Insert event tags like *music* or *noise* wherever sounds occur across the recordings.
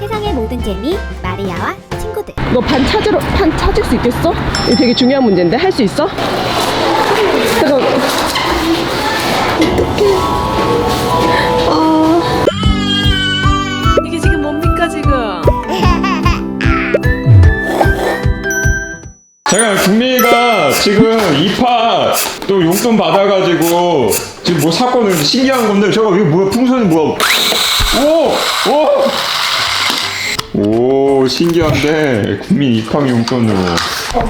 세상의 모든 재미 마리아와 친구들 너 반 찾으러 반 찾을 수 있겠어? 이거 되게 중요한 문제인데 할 수 있어? 잠깐. 어떡해. 아. 이게 지금 뭡니까 지금? 제가 국민이가 지금 이파 또 용돈 받아가지고 지금 뭐 샀거든요. 신기한 건데 저거 이거 뭐야 풍선이 뭐야? 오! 오! 오 신기한데 국민 입학 용돈으로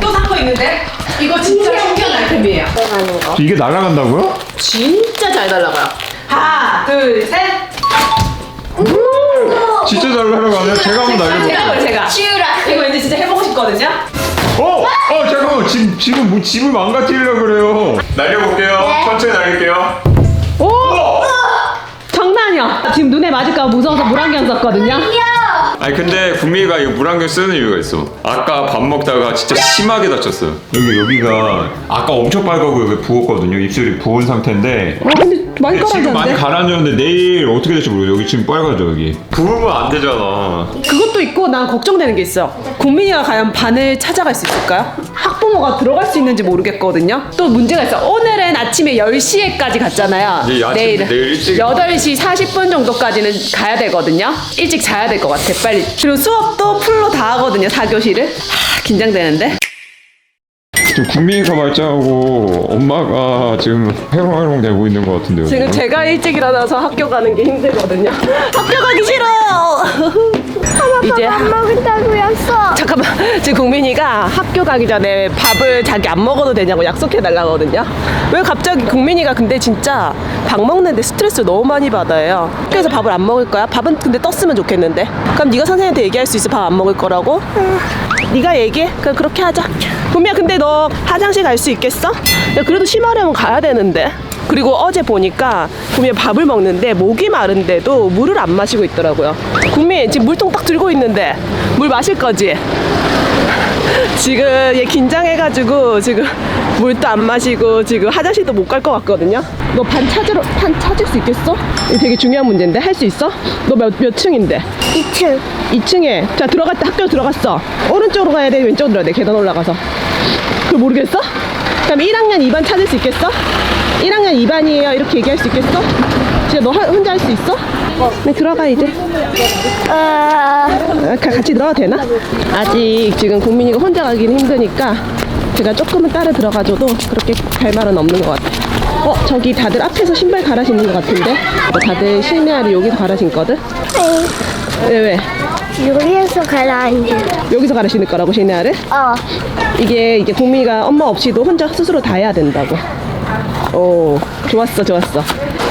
또 산 거 있는데? 이거 진짜 신기한 아이템이에요. 이게 날아간다고요? 진짜 잘 날라가요. 하나, 둘, 셋. 진짜 잘 날아가네. 제가 한번 제가 날려볼게요. 제가. 치우라. 이거 이제 진짜 해보고 싶거든요. 어! 어 잠깐만 지금 지금 뭐 집을 망가뜨리려 그래요. 날려볼게요. 천천히 날릴게요. 오! 장난 아니야. 지금 눈에 맞을까 봐 무서워서 물안경 썼거든요. 아니 근데 국민이가 이거 물안경 쓰는 이유가 있어. 아까 밥 먹다가 진짜 심하게 다쳤어요. 여기 여기가 아까 엄청 빨갛고 여기 부었거든요. 입술이 부은 상태인데 아 근데 많이 네, 지금 많이 깔아졌는데? 가라앉았는데 내일 어떻게 될지 모르겠어. 여기 지금 빨가져 여기. 부으면 안 되잖아. 그것도 있고 난 걱정되는 게 있어. 국민이가 과연 반을 찾아갈 수 있을까요? 학부모가 들어갈 수 있는지 모르겠거든요. 또 문제가 있어. 오늘은 아침에 10시에까지 갔잖아요. 이제 아침- 내일은 내일 일찍 8시 40분 정도까지는 가야 되거든요. 일찍 자야 될 것 같아. 빨리. 그리고 수업도 풀로 다 하거든요. 4교시를. 하, 긴장되는데. 지금 국민이가 말짱하고 엄마가 지금 해롱해롱 되고 있는 것 같은데요. 지금 제가 일찍 일어나서 학교 가는 게 힘들거든요. *laughs* 학교 가기 싫어요. *laughs* 이제 하- 먹은다고 했어 지금 국민이가 학교 가기 전에 밥을 자기 안 먹어도 되냐고 약속해 달라거든요 왜 갑자기 국민이가 근데 진짜 밥 먹는데 스트레스 너무 많이 받아요 학교에서 밥을 안 먹을 거야? 밥은 근데 떴으면 좋겠는데 그럼 네가 선생님한테 얘기할 수 있어 밥 안 먹을 거라고? 네가 얘기해 그럼 그렇게 하자 국민아 근데 너 화장실 갈 수 있겠어? 야 그래도 심하려면 가야 되는데 그리고 어제 보니까 국민 밥을 먹는데 목이 마른데도 물을 안 마시고 있더라고요. 국민 지금 물통 딱 들고 있는데 물 마실 거지? 지금 얘 긴장해가지고 지금 물도 안 마시고 지금 화장실도 못 갈 것 같거든요. 너 반 찾으러 반 찾을 수 있겠어? 이거 되게 중요한 문제인데 할 수 있어? 너 몇 몇 층인데? 2층 2층에 자 들어갔다 학교 들어갔어. 오른쪽으로 가야 돼 왼쪽으로 가야 돼 계단 올라가서. 그거 모르겠어? 그럼 1학년 2반 찾을 수 있겠어? 1학년 2반이에요 이렇게 얘기할 수 있겠어? 진짜 너 하- 혼자 할 수 있어? 네 들어가 이제 아 같이 들어가도 되나? 아직 지금 국민이가 혼자 가기는 힘드니까 제가 조금은 따라 들어가줘도 그렇게 갈 말은 없는 것 같아요 어 저기 다들 앞에서 신발 갈아 신는 것 같은데 어, 다들 실내화를 여기서 갈아 신거든? 왜 왜? 요리에서 가라앉아 여기서 갈아 신을 거라고 실내화를? 어 이게 이게 국민이가 엄마 없이도 혼자 스스로 다 해야 된다고. 오, 좋았어, 좋았어.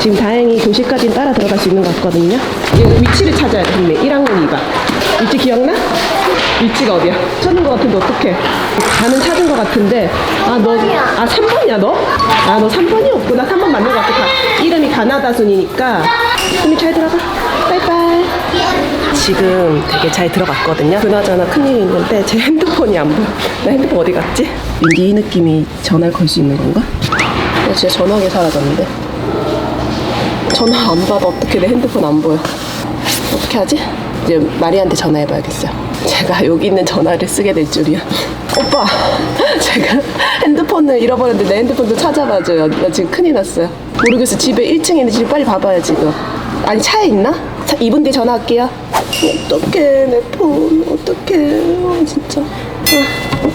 지금 다행히 교실까지는 따라 들어갈 수 있는 것 같거든요. 여기 위치를 찾아야 돼, 국민. 1학년 2반. 위치 기억나? 위치가 어디야? 찾은 것 같은데 어떡해? 나는 찾은 것 같은데 아 너 아 3번이야 너? 아 너 3번이 없구나 3번 맞는 것 같아 가- 이름이 가나다 순이니까 국민 잘 들어가 빠이빠이 지금 되게 잘 들어갔거든요. 그나저나 큰일이 있는데 제 핸드폰이 안 보여. 나 핸드폰 어디 갔지? 이 느낌이 전화를 걸 수 있는 건가? 나 진짜 전화기 사라졌는데. 전화 안 받아. 어떻게 내 핸드폰 안 보여. 어떻게 하지? 이제 마리한테 전화해봐야겠어요. 제가 여기 있는 전화를 쓰게 될 줄이야. 오빠, 제가 핸드폰을 잃어버렸는데 내 핸드폰도 찾아봐줘요. 나 지금 큰일 났어요. 모르겠어. 집에 1층에 있는지 빨리 봐봐요, 지금. 아니, 차에 있나? 차, 2분 뒤에 전화할게요. 어떡해, 내 폰. 어떡해. 아, 진짜. 아,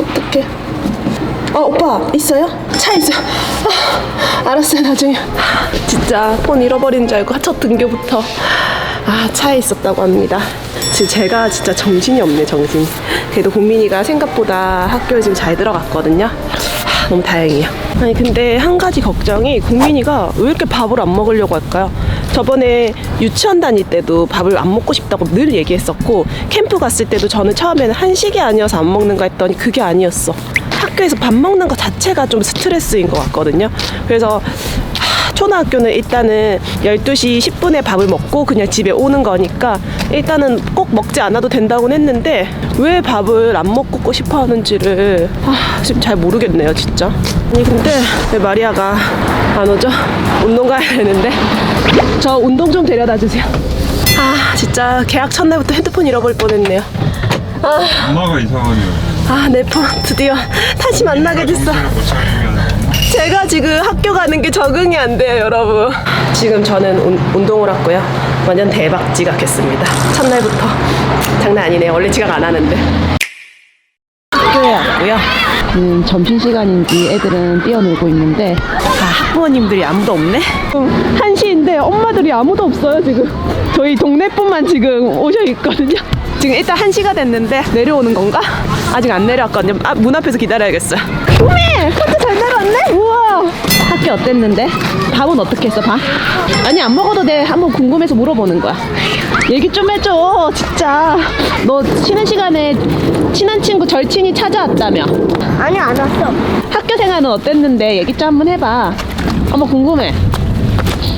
어떡해. 어, 오빠, 있어요? 차 있어요. 아, 알았어요, 나중에. 진짜 폰 잃어버린 줄 알고 첫 등교부터 아, 차에 있었다고 합니다. 지금 제가 진짜 정신이 없네, 정신. 그래도 국민이가 생각보다 학교에 지금 잘 들어갔거든요. 하, 너무 다행이에요. 아니, 근데 한 가지 걱정이 국민이가 왜 이렇게 밥을 안 먹으려고 할까요? 저번에 유치원 다닐 때도 밥을 안 먹고 싶다고 늘 얘기했었고, 캠프 갔을 때도 저는 처음에는 한식이 아니어서 안 먹는가 했더니 그게 아니었어. 학교에서 밥 먹는 것 자체가 좀 스트레스인 것 같거든요. 그래서 하, 초등학교는 일단은 12시 10분에 밥을 먹고 그냥 집에 오는 거니까 일단은 꼭 먹지 않아도 된다고는 했는데 왜 밥을 안 먹고 싶어 하는지를 아, 지금 잘 모르겠네요, 진짜. 아니, 근데 왜 마리아가 안 오죠? 운동 가야 되는데. 저 운동 좀 데려다 주세요. 아 진짜 계약 첫날부터 핸드폰 잃어버릴 뻔 했네요. 엄마가 이상하네요. 아 내 폰 드디어 다시 만나게 됐어. 제가 지금 학교 가는 게 적응이 안 돼요, 여러분. 지금 저는 운, 운동을 왔고요. 완전 대박 지각했습니다. 첫날부터. 장난 아니네요. 원래 지각 안 하는데. 학교에 왔고요. 음, 점심시간인지 애들은 뛰어놀고 있는데 아, 학부모님들이 아무도 없네? 음, 1시인데 엄마들이 아무도 없어요 지금 저희 동네뿐만 지금 오셔 있거든요 지금 일단 1시가 됐는데 내려오는 건가? 아직 안 내려왔거든요 아, 문 앞에서 기다려야겠어요 우미! 혼자 잘 내려왔네? 우와 학교 어땠는데? 밥은 어떻게 했어 밥? 아니 안 먹어도 돼 한번 궁금해서 물어보는 거야 얘기 좀 해줘 진짜 너 쉬는 시간에 친한 친구 절친이 찾아왔다며 아니 안 왔어. 학교 생활은 어땠는데 얘기 좀 한번 해봐 어머 궁금해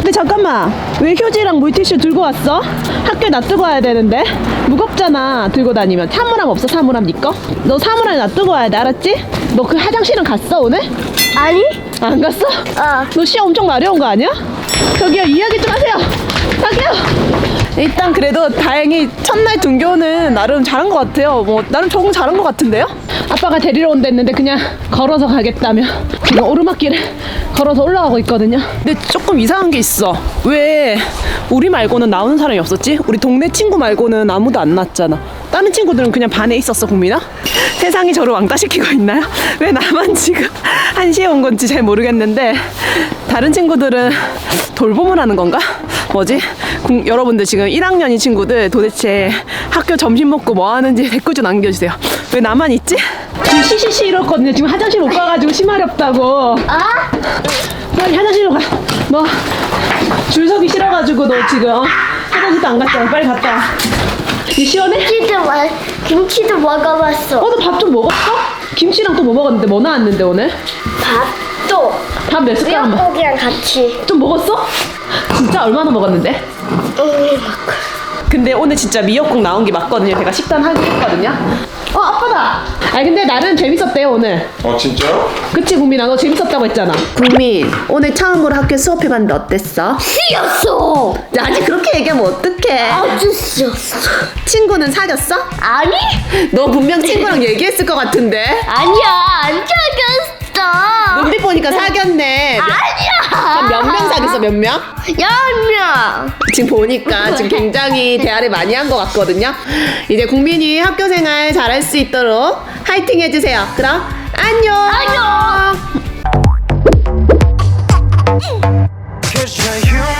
근데 잠깐만 왜 휴지랑 물티슈 들고 왔어? 학교에 놔두고 와야 되는데 무겁잖아 들고 다니면 사물함 없어 사물함 니꺼? 너 사물함에 놔두고 와야 돼 알았지? 너 그 화장실은 갔어 오늘? 아니? 안 갔어? 어. 너 시험 엄청 마려운 거 아니야? 저기요 이야기 좀 하세요 저기요 일단 그래도 다행히 첫날 등교는 나름 잘한 것 같아요 뭐 나름 적응 잘한 것 같은데요? 아빠가 데리러 온댔는데 그냥 걸어서 가겠다며 지금 오르막길을 걸어서 올라가고 있거든요 근데 조금 이상한 게 있어 왜 우리 말고는 나오는 사람이 없었지? 우리 동네 친구 말고는 아무도 안 났잖아 다른 친구들은 그냥 반에 있었어 국민아? 세상이 저를 왕따시키고 있나요? 왜 나만 지금 한시에 온 건지 잘 모르겠는데 다른 친구들은 돌봄을 하는 건가? 뭐지? 국- 여러분들 지금 1학년인 친구들 도대체 학교 점심 먹고 뭐 하는지 댓글 좀 남겨주세요. 왜 나만 있지? 지금 시시시 이렇거든요. 지금 화장실 못 가가지고 심할이 없다고. 아? 빨리 화장실로 가. 너 줄 서기 싫어가지고 너 지금 어? 화장실도 안 갔잖아. 빨리 갔다 와. 이 시원해? 김치도 먹 김치도 먹어봤어. 어, 너 밥 좀 먹었어? 김치랑 또 뭐 먹었는데 뭐 나왔는데 오늘? 밥도 밥 몇 숟가락 먹? 미역국이랑 같이. 좀 먹었어? 진짜 얼마나 먹었는데? 음, 근데 오늘 진짜 미역국 나온 게 맞거든요. 제가 식단 하긴 했거든요. 어 아빠다. 아니 근데 나름 재밌었대요 오늘. 어 진짜요? 그치 국민아 너 재밌었다고 했잖아. 국민 오늘 처음으로 학교 수업해 봤는데 어땠어? 쓰였어. 야, 아직 그렇게 얘기하면 어떡해? 아주 쓰였어. 친구는 사귀었어? 아니? 너 분명 친구랑 얘기했을 것 같은데. 아니야 안 사귀었어. 눈빛 보니까 사귀었네. 아니야. 몇 명 사귀었어 몇 명? 열 명. 지금 보니까 지금 굉장히 대화를 많이 한 것 같거든요. 이제 국민이 학교 생활 잘할 수 있도록 화이팅 해주세요. 그럼 안녕. 안녕. Cause you're human